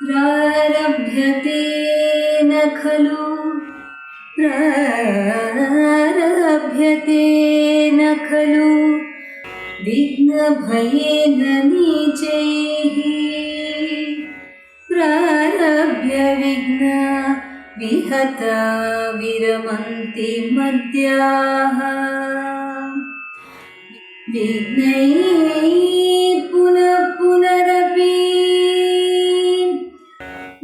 प्रारभ्यते न खलु प्रारभ्यते न खलु विघ्नभयेन नीचैः प्रारभ्य विघ्न विहता विरमन्ति मद्याः विघ्नैः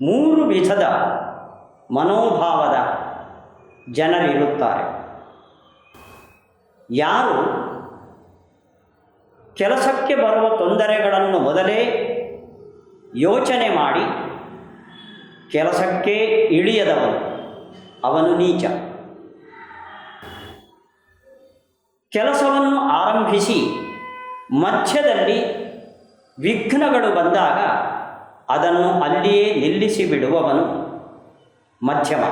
ಮೂರು ವಿಧದ ಮನೋಭಾವದ ಜನರಿರುತ್ತಾರೆ ಯಾರು ಕೆಲಸಕ್ಕೆ ಬರುವ ತೊಂದರೆಗಳನ್ನು ಮೊದಲೇ ಯೋಚನೆ ಮಾಡಿ ಕೆಲಸಕ್ಕೆ ಇಳಿಯದವನು ಅವನು ನೀಚ. ಕೆಲಸವನ್ನು ಆರಂಭಿಸಿ ಮಧ್ಯದಲ್ಲಿ ವಿಘ್ನಗಳು ಬಂದಾಗ ಅದನ್ನು ಅಲ್ಲಿಯೇ ನಿಲ್ಲಿಸಿ ಬಿಡುವವನು ಮಧ್ಯಮ.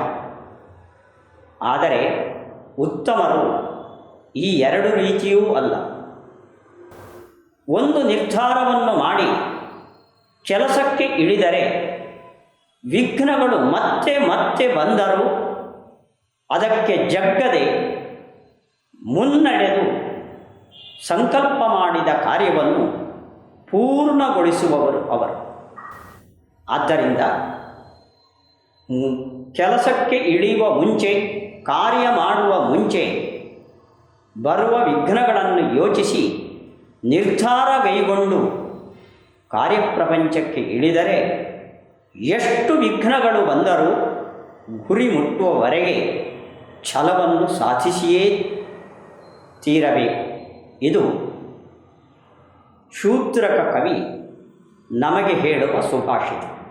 ಆದರೆ ಉತ್ತಮರು ಈ ಎರಡು ರೀತಿಯೂ ಅಲ್ಲ. ಒಂದು ನಿರ್ಧಾರವನ್ನು ಮಾಡಿ ಕೆಲಸಕ್ಕೆ ಇಳಿದರೆ ವಿಘ್ನಗಳು ಮತ್ತೆ ಮತ್ತೆ ಬಂದರೂ ಅದಕ್ಕೆ ಜಗ್ಗದೆ ಮುನ್ನಡೆದು ಸಂಕಲ್ಪ ಮಾಡಿದ ಕಾರ್ಯವನ್ನು ಪೂರ್ಣಗೊಳಿಸುವವರು ಅವರು. ಆದ್ದರಿಂದ ಕೆಲಸಕ್ಕೆ ಇಳಿಯುವ ಮುಂಚೆ, ಕಾರ್ಯ ಮಾಡುವ ಮುಂಚೆ ಬರುವ ವಿಘ್ನಗಳನ್ನು ಯೋಚಿಸಿ ನಿರ್ಧಾರ ಕೈಗೊಂಡು ಕಾರ್ಯಪ್ರಪಂಚಕ್ಕೆ ಇಳಿದರೆ ಎಷ್ಟು ವಿಘ್ನಗಳು ಬಂದರೂ ಗುರಿ ಮುಟ್ಟುವವರೆಗೆ ಛಲವನ್ನು ಸಾಧಿಸಿಯೇ ತೀರಬೇಕು. ಇದು ಶೂದ್ರಕ ಕವಿ ನಮಗೆ ಹೇಳುವ ಸುಭಾಷಿತ.